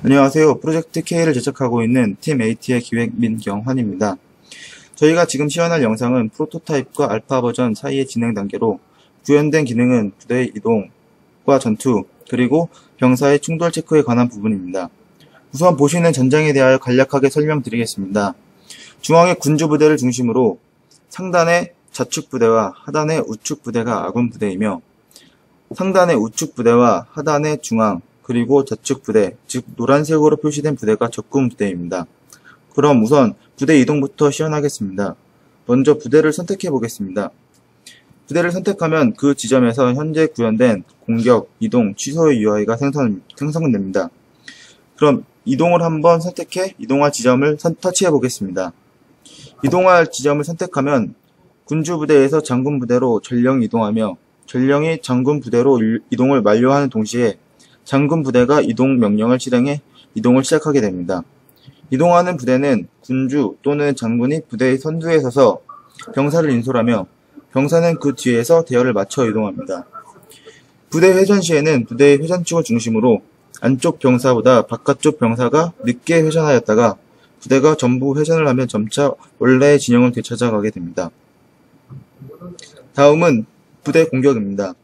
안녕하세요. 프로젝트 K를 제작하고 있는 팀 AT의 기획 민경환입니다. 저희가 지금 시연할 영상은 프로토타입과 알파 버전 사이의 진행 단계로 구현된 기능은 부대 이동과 전투, 그리고 병사의 충돌 체크에 관한 부분입니다. 우선 보시는 전장에 대하여 간략하게 설명드리겠습니다. 중앙의 군주 부대를 중심으로 상단의 좌측 부대와 하단의 우측 부대가 아군 부대이며 상단의 우측 부대와 하단의 중앙 그리고 좌측 부대, 즉 노란색으로 표시된 부대가 적군 부대입니다. 그럼 우선 부대 이동부터 시연하겠습니다. 먼저 부대를 선택해 보겠습니다. 부대를 선택하면 그 지점에서 현재 구현된 공격, 이동, 취소의 UI가 생성, 생성됩니다. 그럼 이동을 한번 선택해 이동할 지점을 선, 터치해 보겠습니다. 이동할 지점을 선택하면 군주 부대에서 장군 부대로 전령 이동하며 전령이 장군 부대로 이동을 완료하는 동시에 장군 부대가 이동 명령을 실행해 이동을 시작하게 됩니다. 이동하는 부대는 군주 또는 장군이 부대의 선두에 서서 병사를 인솔하며 병사는 그 뒤에서 대열을 맞춰 이동합니다. 부대 회전 시에는 부대의 회전축을 중심으로 안쪽 병사보다 바깥쪽 병사가 늦게 회전하였다가 부대가 전부 회전을 하면 점차 원래의 진영을 되찾아가게 됩니다. 다음은 부대 공격입니다.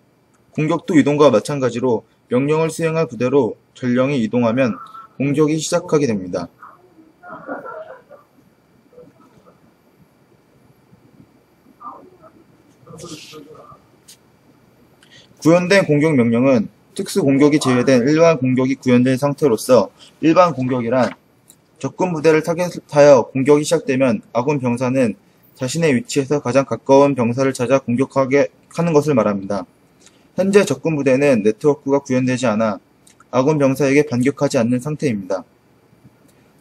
공격도 이동과 마찬가지로 명령을 수행할 부대로 전령이 이동하면 공격이 시작하게 됩니다. 구현된 공격 명령은 특수 공격이 제외된 일반 공격이 구현된 상태로서 일반 공격이란 적군 부대를 타겟하여 공격이 시작되면 아군 병사는 자신의 위치에서 가장 가까운 병사를 찾아 공격하게 하는 것을 말합니다. 현재 적군 부대는 네트워크가 구현되지 않아 아군 병사에게 반격하지 않는 상태입니다.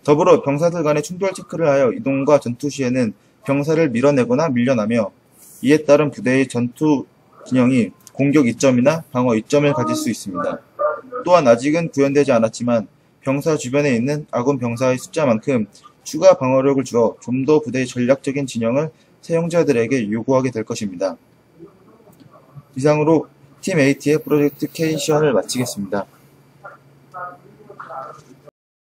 더불어 병사들 간의 충돌 체크를 하여 이동과 전투 시에는 병사를 밀어내거나 밀려나며 이에 따른 부대의 전투 진영이 공격 이점이나 방어 이점을 가질 수 있습니다. 또한 아직은 구현되지 않았지만 병사 주변에 있는 아군 병사의 숫자만큼 추가 방어력을 주어 좀 더 부대의 전략적인 진영을 사용자들에게 요구하게 될 것입니다. 이상으로 팀 AT의 프로젝트 시연을 마치겠습니다.